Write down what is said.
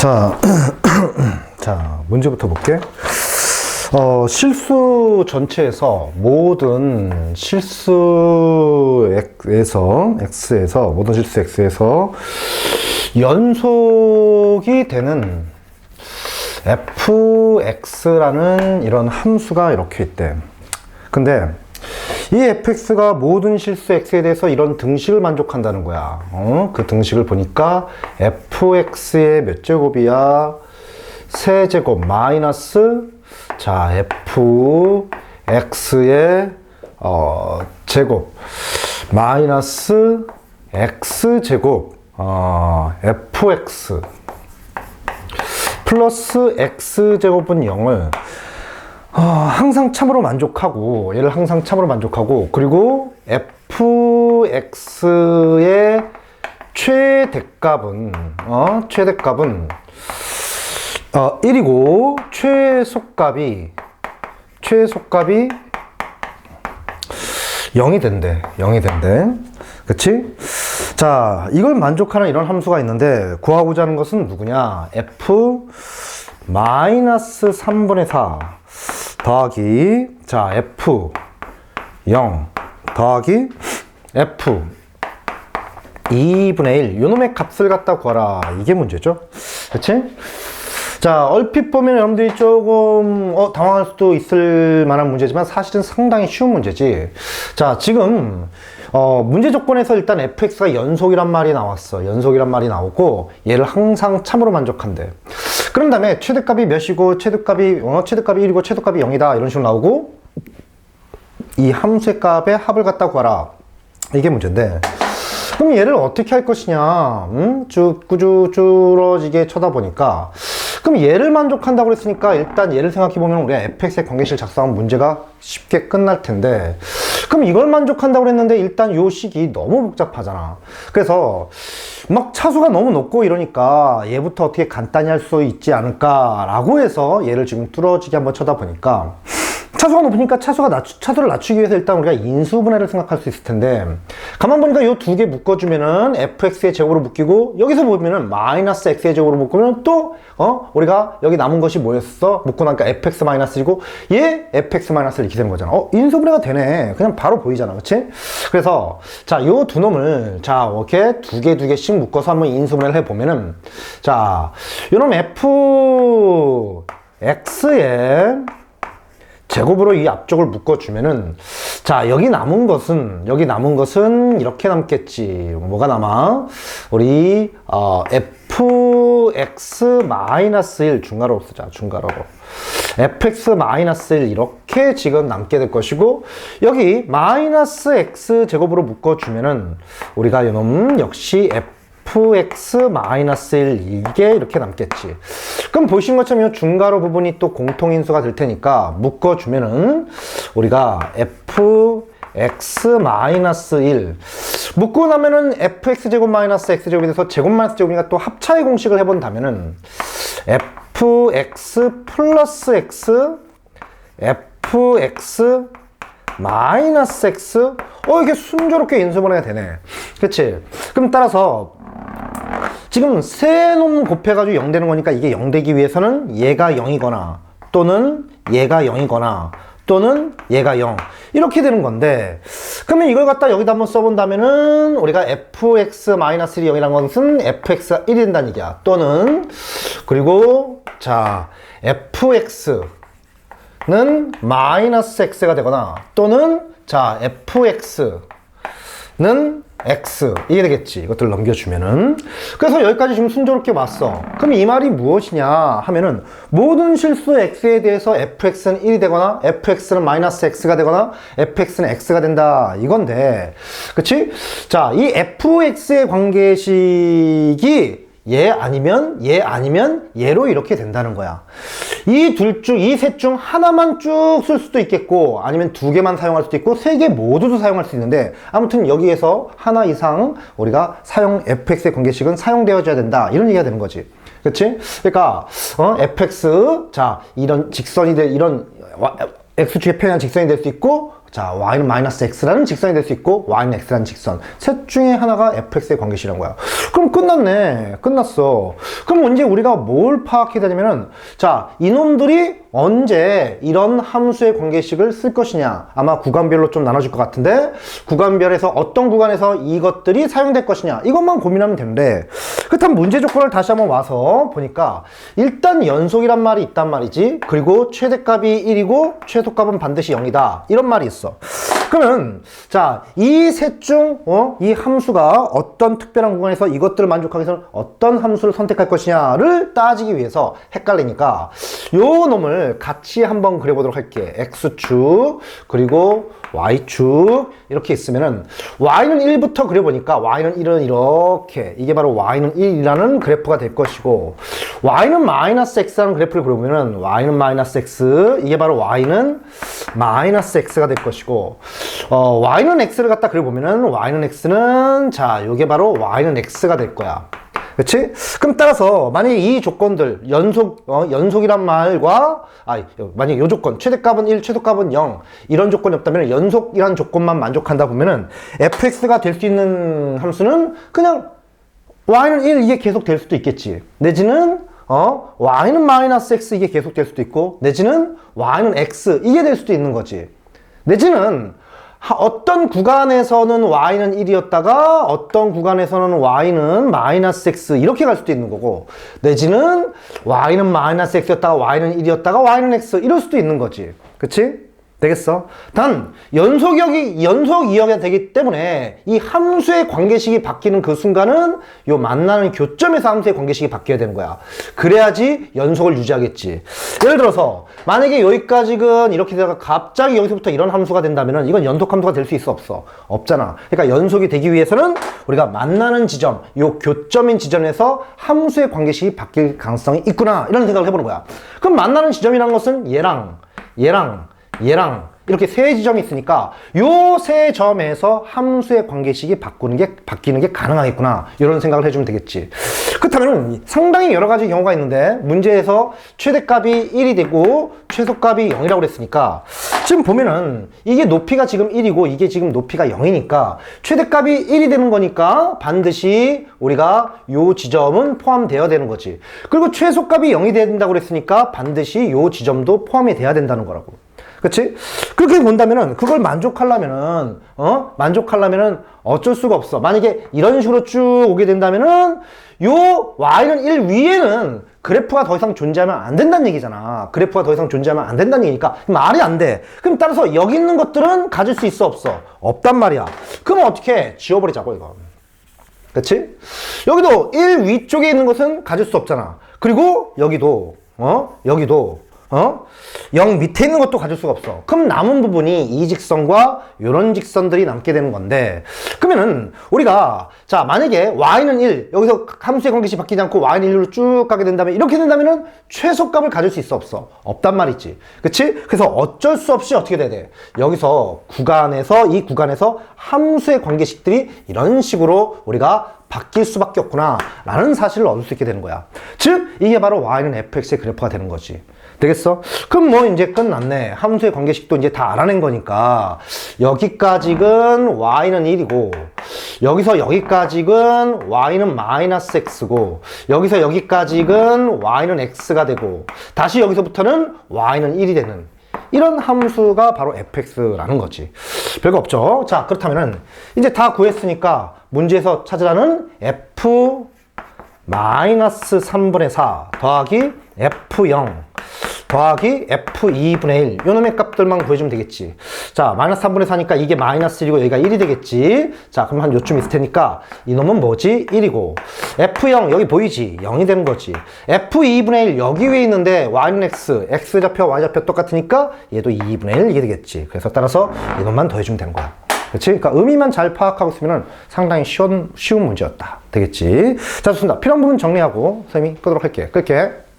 자, 자, 문제부터 볼게. 어, 실수 전체에서 모든 실수에서, x에서, 모든 실수 x에서 연속이 되는 fx라는 이런 함수가 이렇게 있대. 근데 이 fx가 모든 실수 x에 대해서 이런 등식을 만족한다는 거야. 어? 그 등식을 보니까 fx의 몇 제곱이야? 세제곱 마이너스 자 fx의 어, 제곱 마이너스 x 제곱 어, fx 플러스 x 제곱은 0을 어, 항상 참으로 만족하고 얘를 항상 참으로 만족하고 그리고 fx의 최대값은 어, 최대값은 어, 1이고 최소값이 최소값이 0이 된대. 0이 된대. 그치? 자, 이걸 만족하는 이런 함수가 있는데 구하고자 하는 것은 누구냐? f 마이너스 3분의 4 더하기 자, f 0 더하기 f 2분의 1 요놈의 값을 갖다 구하라. 이게 문제죠. 그치? 자, 얼핏 보면 여러분들이 조금 어, 당황할 수도 있을 만한 문제지만 사실은 상당히 쉬운 문제지. 자, 지금 어, 문제 조건에서 일단 fx가 연속이란 말이 나왔어. 연속이란 말이 나오고 얘를 항상 참으로 만족한대. 그런 다음에 최대값이 몇이고 최대값이 어, 최대값이 1이고 최소값이 0이다 이런 식으로 나오고 이 함수의 값의 합을 갖다 구하라. 이게 문제인데 그럼 얘를 어떻게 할 것이냐 음? 쭉 꾸주 줄어지게 쳐다보니까 그럼 얘를 만족한다고 그랬으니까 일단 얘를 생각해보면 우리가 fx의 관계식 작성하면 문제가 쉽게 끝날 텐데 그럼 이걸 만족한다고 그랬는데 일단 요 식이 너무 복잡하잖아. 그래서 막 차수가 너무 높고 이러니까 얘부터 어떻게 간단히 할 수 있지 않을까 라고 해서 얘를 지금 뚫어지게 한번 쳐다보니까 차수가 높으니까 차수가 낮추, 차수를 낮추기 위해서 일단 우리가 인수분해를 생각할 수 있을 텐데 가만 보니까 이 두 개 묶어주면은 fx의 제곱으로 묶이고 여기서 보면은 마이너스 x의 제곱으로 묶으면 또 어? 우리가 여기 남은 것이 뭐였어? 묶고 나니까 fx 마이너스이고 얘 fx 마이너스를 이렇게 되는 거잖아 어? 인수분해가 되네 그냥 바로 보이잖아 그치? 그래서 자 요 두 놈을 자 이렇게 두 개 두 개씩 묶어서 한번 인수분해를 해보면은 자 요놈 f x의 제곱으로 이 앞쪽을 묶어주면은 자 여기 남은 것은 여기 남은 것은 이렇게 남겠지. 뭐가 남아? 우리 어, fx-1 중괄호로 쓰자 중괄호로. fx-1 이렇게 지금 남게 될 것이고 여기 마이너스 x 제곱으로 묶어주면은 우리가 이놈 역시 fx-1 이게 이렇게 남겠지. 그럼 보신 것처럼 이 중괄호 부분이 또 공통인수가 될 테니까 묶어주면은 우리가 f x-1 묶고 나면은 fx제곱 마이너스 x제곱이 돼서 제곱 마이너스 제곱이니까 또 합차의 공식을 해본다면은 fx 플러스 x fx 마이너스 x 어 이게 순조롭게 인수분해가 되네. 그치? 그럼 따라서 지금 세놈 곱해가지고 0 되는 거니까 이게 0 되기 위해서는 얘가 0이거나 또는 얘가 0이거나 또는 얘가 0 이렇게 되는 건데 그러면 이걸 갖다 여기다 한번 써본다면은 우리가 fx-1이 0이라는 것은 fx가 1이 된다는 얘기야. 또는 그리고 자 fx는 마이너스 x가 되거나 또는 자 fx는 x. 이게 되겠지. 이것들 넘겨주면은. 그래서 여기까지 지금 순조롭게 왔어. 그럼 이 말이 무엇이냐 하면은 모든 실수 x에 대해서 fx는 1이 되거나 fx는 마이너스 x가 되거나 fx는 x가 된다. 이건데. 그치? 자이 fx의 관계식이 얘 아니면 얘 아니면 얘로 이렇게 된다는 거야. 이 둘 중, 이 셋 중 하나만 쭉 쓸 수도 있겠고, 아니면 두 개만 사용할 수도 있고, 세 개 모두도 사용할 수 있는데, 아무튼 여기에서 하나 이상 우리가 사용, fx의 관계식은 사용되어져야 된다. 이런 얘기가 되는 거지. 그치? 그러니까, 어, fx, 자, 이런 직선이 될, 이런, x축의 표현한 직선이 될 수 있고, 자, y는 마이너스 x라는 직선이 될 수 있고, y는 x라는 직선. 셋 중에 하나가 fx의 관계식이란 거야. 그럼 끝났네. 끝났어. 그럼 이제 우리가 뭘 파악해야 되냐면은, 자, 이놈들이 언제 이런 함수의 관계식을 쓸 것이냐. 아마 구간별로 좀 나눠질 것 같은데, 구간별에서 어떤 구간에서 이것들이 사용될 것이냐. 이것만 고민하면 되는데, 그렇다면 문제 조건을 다시 한번 와서 보니까, 일단 연속이란 말이 있단 말이지. 그리고 최대값이 1이고, 최소값은 반드시 0이다. 이런 말이 있어. 그러면, 자, 이 셋 중, 어, 이 함수가 어떤 특별한 구간에서 이것들을 만족하기 위해서는 어떤 함수를 선택할 것이냐를 따지기 위해서 헷갈리니까, 요 놈을 같이 한번 그려보도록 할게. X축, 그리고 Y축, 이렇게 있으면은, Y는 1부터 그려보니까, Y는 1은 이렇게, 이게 바로 Y는 1이라는 그래프가 될 것이고, Y는 마이너스 X라는 그래프를 그려보면은, Y는 마이너스 X, 이게 바로 Y는 마이너스 X가 될 것이고, 어, Y는 X를 갖다 그려보면은, Y는 X는, 자, 요게 바로 Y는 X가 될 거야. 그렇지? 그럼 따라서 만약에 이 조건들 연속 어, 연속이란 말과 아 만약에 요 조건 최대값은 1, 최소값은 0 이런 조건이 없다면 연속이란 조건만 만족한다 보면은 fx가 될 수 있는 함수는 그냥 y는 1 이게 계속 될 수도 있겠지. 내지는 어 y는 마이너스 x 이게 계속 될 수도 있고 내지는 y는 x 이게 될 수도 있는 거지. 내지는 하- 어떤 구간에서는 y는 1이었다가 어떤 구간에서는 y는 마이너스 x 이렇게 갈 수도 있는 거고 내지는 y는 마이너스 x였다가 y는 1이었다가 y는 x 이럴 수도 있는 거지 그치? 되겠어? 단 연속이역이 연속 이역이 되기 때문에 이 함수의 관계식이 바뀌는 그 순간은 요 만나는 교점에서 함수의 관계식이 바뀌어야 되는 거야. 그래야지 연속을 유지하겠지. 예를 들어서 만약에 여기까지는 이렇게 되다가 갑자기 여기서부터 이런 함수가 된다면은 이건 연속 함수가 될 수 있어 없어? 없잖아. 그러니까 연속이 되기 위해서는 우리가 만나는 지점, 요 교점인 지점에서 함수의 관계식이 바뀔 가능성이 있구나 이런 생각을 해보는 거야. 그럼 만나는 지점이라는 것은 얘랑 얘랑 얘랑 이렇게 세 지점이 있으니까 요 세 점에서 함수의 관계식이 바꾸는 게 바뀌는 게 가능하겠구나 이런 생각을 해주면 되겠지. 그렇다면 상당히 여러 가지 경우가 있는데 문제에서 최대값이 1이 되고 최소값이 0이라고 그랬으니까 지금 보면은 이게 높이가 지금 1이고 이게 지금 높이가 0이니까 최대값이 1이 되는 거니까 반드시 우리가 요 지점은 포함되어야 되는 거지. 그리고 최소값이 0이 된다고 그랬으니까 반드시 요 지점도 포함이 돼야 된다는 거라고. 그치? 그렇게 본다면은, 그걸 만족하려면은, 어? 만족하려면은 어쩔 수가 없어. 만약에 이런 식으로 쭉 오게 된다면은, 요 y는 1 위에는 그래프가 더 이상 존재하면 안 된다는 얘기잖아. 그래프가 더 이상 존재하면 안 된다는 얘기니까 말이 안 돼. 그럼 따라서 여기 있는 것들은 가질 수 있어 없어? 없단 말이야. 그럼 어떻게 해? 지워버리자고 이거. 그치? 여기도 1 위쪽에 있는 것은 가질 수 없잖아. 그리고 여기도, 어? 여기도, 어? 0 밑에 있는 것도 가질 수가 없어. 그럼 남은 부분이 이 직선과 이런 직선들이 남게 되는 건데, 그러면은 우리가, 자, 만약에 y는 1, 여기서 함수의 관계식 바뀌지 않고 y는 1로 쭉 가게 된다면, 이렇게 된다면은 최소값을 가질 수 있어 없어? 없단 말이지. 그치? 그래서 어쩔 수 없이 어떻게 돼야 돼? 여기서 구간에서, 이 구간에서 함수의 관계식들이 이런 식으로 우리가 바뀔 수밖에 없구나 라는 사실을 얻을 수 있게 되는 거야 즉 이게 바로 y는 fx의 그래프가 되는 거지 되겠어? 그럼 뭐 이제 끝났네 함수의 관계식도 이제 다 알아낸 거니까 여기까지는 y는 1이고 여기서 여기까지는 y는 마이너스 x고 여기서 여기까지는 y는 x가 되고 다시 여기서부터는 y는 1이 되는 이런 함수가 바로 fx라는 거지. 별거 없죠. 자, 그렇다면은 이제 다 구했으니까 문제에서 찾으라는 f 마이너스 3분의 4 더하기 f0 더하기 f2분의 1 요 놈의 값들만 구해주면 되겠지 자 마이너스 3분의 4니까 이게 마이너스 1이고 여기가 1이 되겠지 자 그럼 한 요쯤 있을 테니까 이 놈은 뭐지? 1이고 f0 여기 보이지? 0이 되는 거지 f2분의 1 여기 위에 있는데 y는 x x좌표 y좌표 똑같으니까 얘도 2분의 1 이게 되겠지 그래서 따라서 이 놈만 더해주면 되는 거야 그렇지? 그러니까 의미만 잘 파악하고 있으면 상당히 쉬운, 쉬운 문제였다. 되겠지? 자, 좋습니다. 필요한 부분 정리하고 선생님이 끄도록 할게요. 끌게.